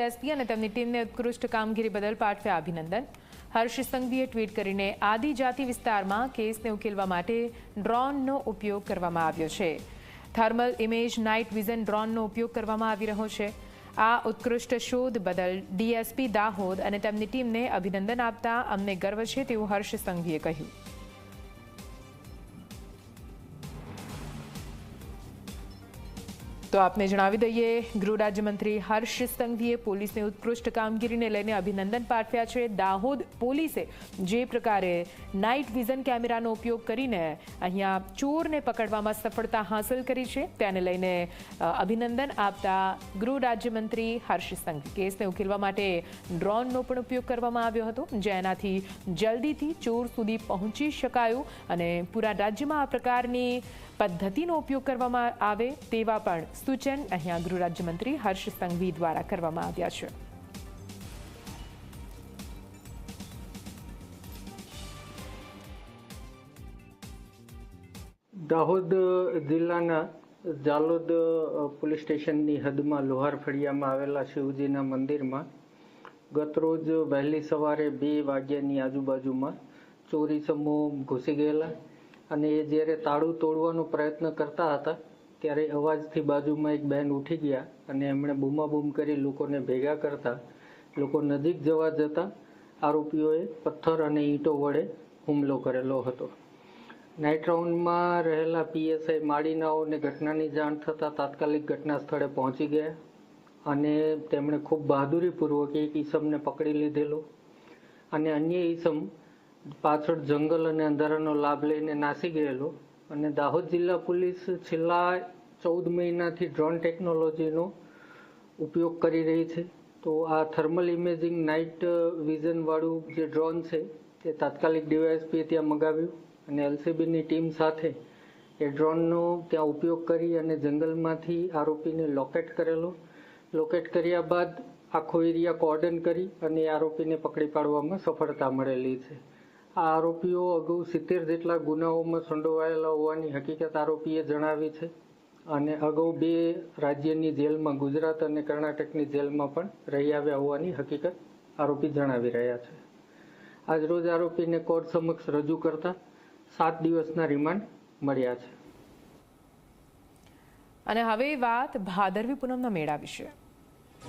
SP અને તેમની ટીમને ઉત્કૃષ્ટ કામગીરી બદલ પાઠવ્યા અભિનંદન. હર્ષ સંઘવીએ ટ્વીટ કરીને આદિજાતિ વિસ્તારમાં કેસને ઉકેલવા માટે ડ્રોનનો ઉપયોગ કરવામાં આવ્યો છે. થર્મલ ઇમેજ નાઇટ વિઝન ડ્રોનનો ઉપયોગ કરવામાં આવી રહ્યો છે. આ ઉત્કૃષ્ટ શોધ બદલ ડીએસપી દાહોદ અને તેમની ટીમને અભિનંદન આપતા અમને ગર્વ છે તેવું હર્ષ સંઘવીએ કહ્યું. તો આપને જણાવી દઈએ, ગૃહ રાજ્યમંત્રી હર્ષ સંઘવીએ પોલીસની ઉત્કૃષ્ટ કામગીરીને લઈને અભિનંદન પાઠવ્યા છે. દાહોદ પોલીસે જે પ્રકારે નાઇટ વિઝન કેમેરાનો ઉપયોગ કરીને અહીંયા ચોરને પકડવામાં સફળતા હાંસલ કરી છે, તેને લઈને અભિનંદન આપતા ગૃહ રાજ્યમંત્રી હર્ષ સંઘવી. કેસને ઉકેલવા માટે ડ્રોનનો પણ ઉપયોગ કરવામાં આવ્યો હતો જેનાથી જલ્દીથી ચોર સુધી પહોંચી શકાયું અને પૂરા રાજ્યમાં આ પ્રકારની પદ્ધતિનો ઉપયોગ કરવામાં આવે તેવા પણ સૂચન અહીંયા ગૃહ રાજ્યમંત્રી હર્ષ સંઘવી દ્વારા કરવામાં આવ્યા છે. દાહોદ જિલ્લાના જાલોદ પોલીસ સ્ટેશનની હદમાં લોહાર ફળિયામાં આવેલા શિવજીના મંદિરમાં ગતરોજ વહેલી સવારે બે વાગ્યાની આજુબાજુમાં ચોરી સમૂહ ઘૂસી ગયેલા અને એ જ્યારે તાળું તોડવાનો પ્રયત્ન કરતા હતા ત્યારે અવાજથી બાજુમાં એક બહેન ઉઠી ગયા અને એમણે બૂમાબૂમ કરી લોકોને ભેગા કરતા. લોકો નજીક જવા જતા આરોપીઓએ પથ્થર અને ઈંટો વડે હુમલો કરેલો હતો. નાઇટ રાઉન્ડમાં રહેલા પીએસઆઈ માળીનાઓને ઘટનાની જાણ થતાં તાત્કાલિક ઘટના સ્થળે પહોંચી ગયા અને તેમણે ખૂબ બહાદુરીપૂર્વક એક ઈસમને પકડી લીધેલો અને અન્ય ઈસમ પાછળ જંગલ અને અંધારાનો લાભ લઈને નાસી ગયેલો. અને દાહોદ જિલ્લા પોલીસ છેલ્લા ચૌદ મહિનાથી ડ્રોન ટેકનોલોજીનો ઉપયોગ કરી રહી છે. તો આ થર્મલ ઇમેજિંગ નાઇટ વિઝનવાળું જે ડ્રોન છે, તે તાત્કાલિક ડીવાયએસપીએ ત્યાં મગાવ્યું અને એલસીબીની ટીમ સાથે એ ડ્રોનનો ત્યાં ઉપયોગ કરી અને જંગલમાંથી આરોપીને લોકેટ કરેલો. લોકેટ કર્યા બાદ આખો એરિયા કોર્ડન કરી અને આરોપીને પકડી પાડવામાં સફળતા મળેલી છે. આ આરોપીઓ અગાઉ સિત્તેર જેટલા ગુનાઓમાં સંડોવાયેલા હોવાની હકીકત આરોપીએ જણાવી છે. અને અગાઉ બે રાજ્યની જેલમાં, ગુજરાત અને કર્ણાટકની જેલમાં પણ રહી આવ્યા હોવાની હકીકત આરોપી જણાવી રહ્યા છે. આજરોજ આરોપીને કોર્ટ સમક્ષ રજૂ કરતા સાત દિવસના રિમાન્ડ મળ્યા છે. અને હવે વાત ભાદરવી પૂનમના મેળા વિશે.